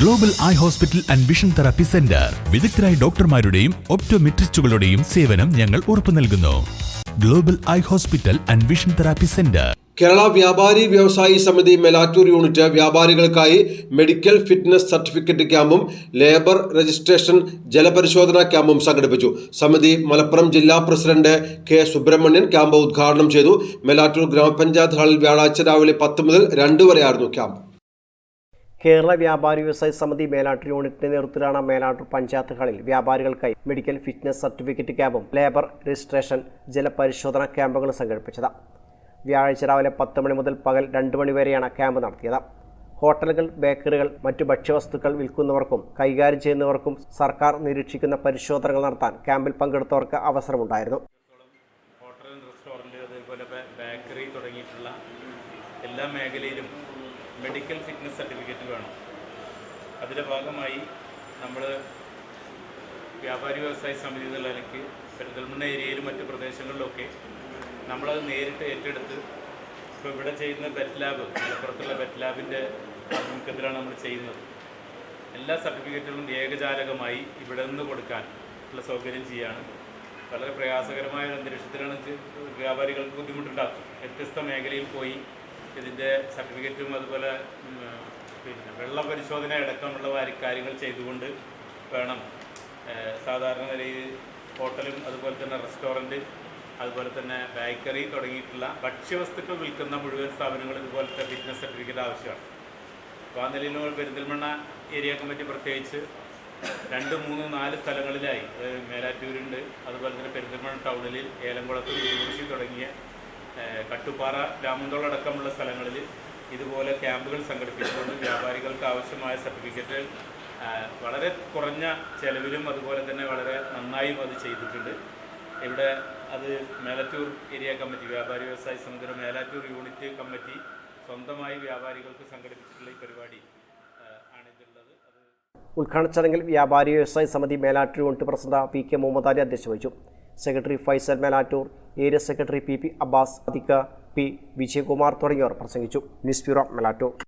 Global eye hospital and vision therapy centre വിദഗ്ധരായ ഡോക്ടർമാരുടെയും ഒപ്റ്റോമെട്രിസ്റ്റുകളുടെയും സേവനം ഞങ്ങൾ ഉറപ്പു നൽകുന്നു. Global eye hospital and vision therapy centre Kerala Vyapari Vyavasayi Samithi Melattur unit വ്യാപാരികൾക്കായി medical fitness certificate ക്യാമ്പും ലേബർ രജിസ്ട്രേഷൻ ജലപരിശോധന ക്യാമ്പും സംഘടിപ്പിച്ചു. സമിതി മലപ്പുറം ജില്ലാ പ്രസിഡന്റ് കെ സുബ്രഹ്മണ്യൻ ക്യാമ്പ് ഉദ്ഘാടനം ചെയ്തു. മെലാറ്റൂർ ഗ്രാമപഞ്ചായത്ത് ഹാളിൽ വ്യാഴാഴ്ച രാവിലെ പത്ത് മുതൽ രണ്ട് വരെയായിരുന്നു ക്യാമ്പ്. കേരള വ്യാപാരി വ്യവസായ സമിതി മേലാട്ടൂർ യൂണിറ്റിന്റെ നേതൃത്വത്തിലാണ് മേലാട്ടൂർ പഞ്ചായത്തുകളിൽ വ്യാപാരികൾക്കായി മെഡിക്കൽ ഫിറ്റ്നസ് സർട്ടിഫിക്കറ്റ് ക്യാമ്പും ലേബർ രജിസ്ട്രേഷൻ ജലപരിശോധന ക്യാമ്പുകളും സംഘടിപ്പിച്ചത്. വ്യാഴാഴ്ച രാവിലെ പത്ത് മണി മുതൽ പകൽ രണ്ട് മണി വരെയാണ് ക്യാമ്പ് നടത്തിയത്. ഹോട്ടലുകൾ ബേക്കറികൾ മറ്റു ഭക്ഷ്യവസ്തുക്കൾ വിൽക്കുന്നവർക്കും കൈകാര്യം ചെയ്യുന്നവർക്കും സർക്കാർ നിരീക്ഷിക്കുന്ന പരിശോധനകൾ നടത്താൻ ക്യാമ്പിൽ പങ്കെടുത്തവർക്ക് അവസരമുണ്ടായിരുന്നു. ഹോട്ടൽ റെസ്റ്റോറന്റ് അതേപോലെ ബേക്കറി തുടങ്ങിയിട്ടുള്ള എല്ലാ മേഖലയിലും മെഡിക്കൽ ഫിറ്റ്നസ് സർട്ടിഫിക്കറ്റ് വേണം. അതിന്റെ ഭാഗമായി നമ്മൾ വ്യാപാരി വ്യവസായ സമിതി എന്നുള്ള നിലയ്ക്ക് പെരിന്തൽമണ്ണ ഏരിയയിലും മറ്റ് പ്രദേശങ്ങളിലൊക്കെ നമ്മളത് നേരിട്ട് ഏറ്റെടുത്ത് ഇപ്പോൾ ഇവിടെ ചെയ്യുന്ന ബെറ്റ് ലാബ് മലപ്പുറത്തുള്ള ബെറ്റ് ലാബിന്റെ ആഭിമുഖ്യത്തിലാണ് നമ്മൾ ചെയ്യുന്നത്. എല്ലാ സർട്ടിഫിക്കറ്റുകളും ഏകജാലകമായി ഇവിടെ നിന്ന് കൊടുക്കാൻ ഉള്ള സൗകര്യം ചെയ്യാണ്. വളരെ പ്രയാസകരമായ ഒരു അന്തരീക്ഷത്തിലാണ് വ്യാപാരികൾക്ക് ബുദ്ധിമുട്ടുണ്ടാക്കും വ്യത്യസ്ത മേഖലയിൽ പോയി ഇതിന്റെ സർട്ടിഫിക്കറ്റും അതുപോലെ പിന്നെ വെള്ള പരിശോധന അടക്കമുള്ള കാര്യങ്ങൾ ചെയ്തുകൊണ്ട് വേണം. സാധാരണ നിലയിൽ ഹോട്ടലും അതുപോലെ തന്നെ റെസ്റ്റോറന്റ് അതുപോലെ തന്നെ ബേക്കറി തുടങ്ങിയിട്ടുള്ള ഭക്ഷ്യവസ്തുക്കൾ വിൽക്കുന്ന മുഴുവൻ സ്ഥാപനങ്ങൾ ഇതുപോലത്തെ ഫിറ്റ്നസ് സർട്ടിഫിക്കറ്റ് ആവശ്യമാണ്. അപ്പോൾ ആ നിലയിൽ പെരിന്തൽമണ്ണ ഏരിയ കമ്മിറ്റി പ്രത്യേകിച്ച് രണ്ട് മൂന്ന് നാല് സ്ഥലങ്ങളിലായി. മേലാറ്റൂരുണ്ട് അതുപോലെ തന്നെ പെരിന്തൽമണ്ണ ടൗണിൽ ഏലംകുളത്ത് തുടങ്ങിയ കട്ടുപ്പാറ രാമന്തോളം അടക്കമുള്ള സ്ഥലങ്ങളിൽ ഇതുപോലെ ക്യാമ്പുകൾ സംഘടിപ്പിച്ചുകൊണ്ട് വ്യാപാരികൾക്ക് ആവശ്യമായ സർട്ടിഫിക്കറ്റ് വളരെ കുറഞ്ഞ ചെലവിലും അതുപോലെ തന്നെ വളരെ നന്നായും അത് ചെയ്തിട്ടുണ്ട്. ഇവിടെ അത് മേലാറ്റൂർ ഏരിയ കമ്മിറ്റി വ്യാപാരി വ്യവസായ സമുദ്ര മേലാറ്റൂർ യൂണിറ്റ് കമ്മിറ്റി സ്വന്തമായി വ്യാപാരികൾക്ക് സംഘടിപ്പിച്ചിട്ടുള്ള ഈ പരിപാടി ഉദ്ഘാടന ചടങ്ങിൽ Vyapari Vyavasaya Samithi Melattur unit president P K Muhammad Ali അധ്യക്ഷ വഹിച്ചു. Secretary Faisal Melattur area secretary P P Abbas അധിക പി വിജയകുമാർ തുടങ്ങിയവർ പ്രസംഗിച്ചു. News bureau Melattur.